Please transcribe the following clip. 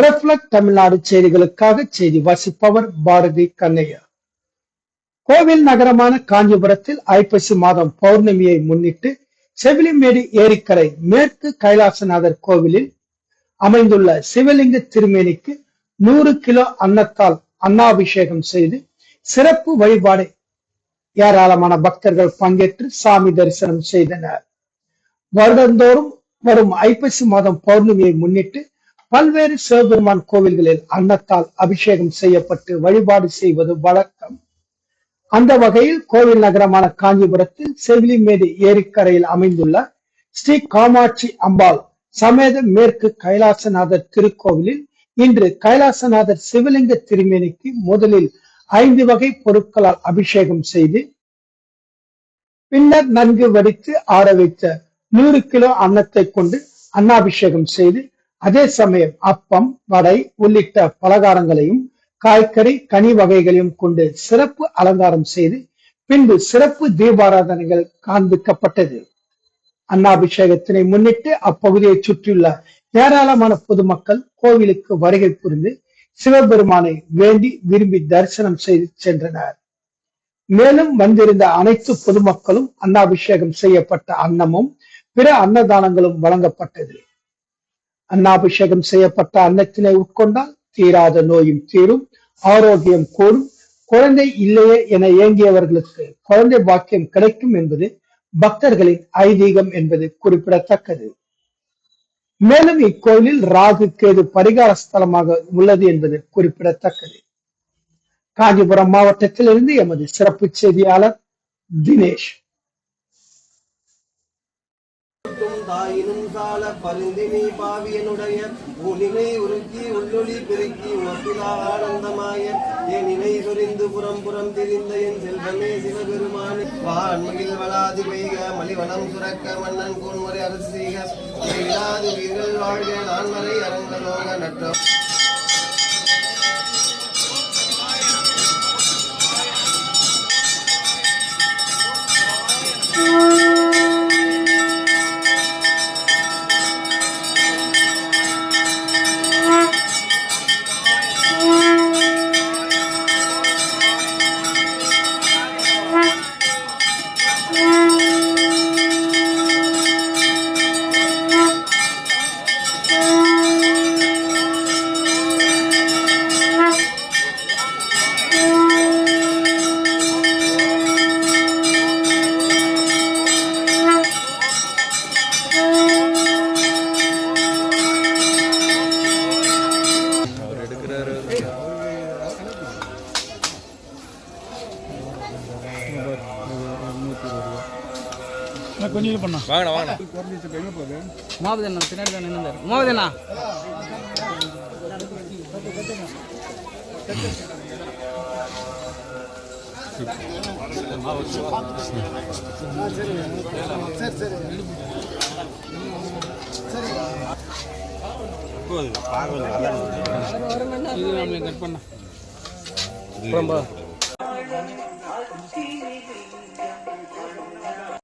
Reflect Tamil Nadu செய்திகளுக்காக செய்தி வாசிப்பவர் பாரதி கண்ணையா. கோவில் நகரமான காஞ்சிபுரத்தில் ஐப்பசி மாதம் பௌர்ணமியை முன்னிட்டு செவிலிமேடு ஏரிக்கரை மேற்கு கைலாசநாதர் கோவிலில் அமைந்துள்ள சிவலிங்க திருமேனிக்கு நூறு கிலோ அன்னத்தால் அன்னாபிஷேகம் செய்து சிறப்பு வழிபாடு ஏராளமான பக்தர்கள் பங்கேற்று சாமி தரிசனம் செய்தனர். வருடந்தோறும் வரும் ஐப்பசி மாதம் பௌர்ணமியை முன்னிட்டு பல்வேறு சிவபெருமான் கோவில்களில் அன்னத்தால் அபிஷேகம் செய்யப்பட்டு வழிபாடு செய்வது வழக்கம். அந்த வகையில் கோவில் நகரமான காஞ்சிபுரத்தில் செவிலிமேடு ஏரிக்கரையில் அமைந்துள்ள ஸ்ரீ காமாட்சி அம்பாள் சமேத மேற்கு கைலாசநாதர் திருக்கோவிலில் இன்று கைலாசநாதர் சிவலிங்க திருமேனிக்கு முதலில் ஐந்து வகை பொருட்களால் அபிஷேகம் செய்து பின்னர் நன்கு வடித்து ஆற வைத்த நூறு கிலோ அன்னத்தை கொண்டு அன்னாபிஷேகம் செய்து அதே சமயம் அப்பம் வடை உள்ளிட்ட பலகாரங்களையும் காய்கறி கனி வகைகளையும் கொண்டு சிறப்பு அலங்காரம் செய்து பின்பு சிறப்பு தீபாராதனைகள் காண்பிக்கப்பட்டது. அன்னாபிஷேகத்தினை முன்னிட்டு அப்பகுதியை சுற்றியுள்ள ஏராளமான பொதுமக்கள் கோவிலுக்கு வருகை புரிந்து சிவபெருமானை வேண்டி விரும்பி தரிசனம் செய்து சென்றனர். மேலும் வந்திருந்த அனைத்து பொதுமக்களும் அன்னாபிஷேகம் செய்யப்பட்ட அன்னமும் பிற அன்னதானங்களும் வழங்கப்பட்டது. அன்னாபிஷேகம் செய்யப்பட்ட அன்னத்தினை உட்கொண்டால் தீராத நோயும் தீரும் ஆரோக்கியம் கூடும். குழந்தை இல்லையே என ஏங்கியவர்களுக்கு குழந்தை பாக்கியம் கிடைக்கும் என்பது பக்தர்களின் ஐதீகம் என்பது குறிப்பிடத்தக்கது. மேலும் இக்கோயிலில் ராகு கேது பரிகார ஸ்தலமாக உள்ளது என்பது குறிப்பிடத்தக்கது. காஞ்சிபுரம் மாவட்டத்திலிருந்து எமது சிறப்பு செய்தியாளர் தினேஷ். தாயினும் சால பருந்தினி பாவியனுடைய ஊனினை உருக்கி உள்ளொளி பெருக்கி உமப்பிலா ஆனந்தமாய. என் இணை சொரிந்து புறம் புறம் திரிந்த என் செல்வமே சிவபெருமானி. வான்மகில் வளாது பெய்க மலிவனம் சுரக்க மன்னன் கோன்முறை அரசு செய்க. வீரர்கள் வாழ்க நான் வரை அரங்கலோக நற்ற கொஞ்சம் இது பண்ணா வாங்கண்ணா வாங்கண்ணா. உமாபதி அண்ணா பின்னாடி தான் நின்றுந்தார் உமாபதி அண்ணா. இது நம்ம கட் பண்ண